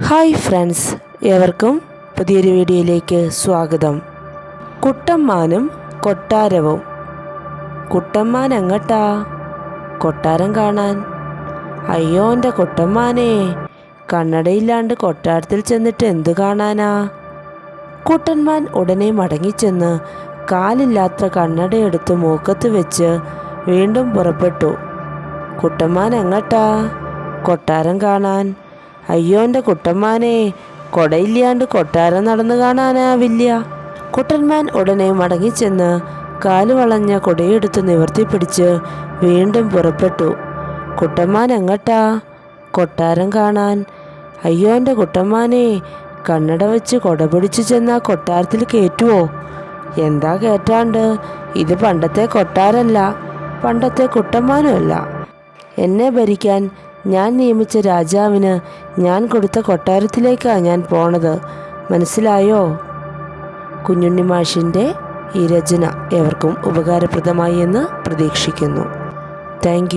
Hi friends ഏവർക്കും പുതിയൊരു വീഡിയോയിലേക്ക് സ്വാഗതം. കുട്ടമ്മാനും കൊട്ടാരവും. കുട്ടമ്മാൻ എങ്ങട്ടാ? കൊട്ടാരം കാണാൻ. അയ്യോ എന്റെ കുട്ടമ്മാനെ. കണ്ണടയില്ലാണ്ട് കൊട്ടാരത്തിൽ ചെന്നിട്ട് എന്തു കാണാനാ? കുട്ടന്മാൻ ഉടനെ മടങ്ങിച്ചെന്ന് കാലില്ലാത്ത കണ്ണടയെടുത്ത് മൂക്കത്ത് വെച്ച് വീണ്ടും പുറപ്പെട്ടു. കുട്ടന്മാൻ എങ്ങട്ടാ? കൊട്ടാരം കാണാൻ. അയ്യോ എന്റെ കുട്ടന്മാനെ കൊടയില്ലാണ്ട് കൊട്ടാരം നടന്നു കാണാനാവില്ല കുട്ടന്മാൻ ഉടനെ മടങ്ങിച്ചെന്ന് കാൽ വളഞ്ഞ കൊടയെടുത്ത് നിവർത്തിപ്പിടിച്ച് വീണ്ടും പുറപ്പെട്ടു. കുട്ടന്മാൻ എങ്ങട്ടാ? കൊട്ടാരം കാണാൻ. അയ്യോ എന്റെ കുട്ടന്മാനെ കണ്ണട വെച്ച് കൊട പിടിച്ചു ചെന്നാ കൊട്ടാരത്തിൽ കയറ്റുവോ എന്താ കയറ്റാണ്ട് ഇത് പണ്ടത്തെ കൊട്ടാരല്ല പണ്ടത്തെ കുട്ടന്മാനുമല്ല എന്നെ ഭരിക്കാൻ ഞാൻ നിയമിച്ച രാജാവിന് ഞാൻ കൊടുത്ത കൊട്ടാരത്തിലേക്കാണ് ഞാൻ പോണത്. മനസ്സിലായോ? കുഞ്ഞുണ്ണി മാഷിന്റെ ഈ രചന എവർക്കും ഉപകാരപ്രദമായി എന്ന് പ്രതീക്ഷിക്കുന്നു. താങ്ക്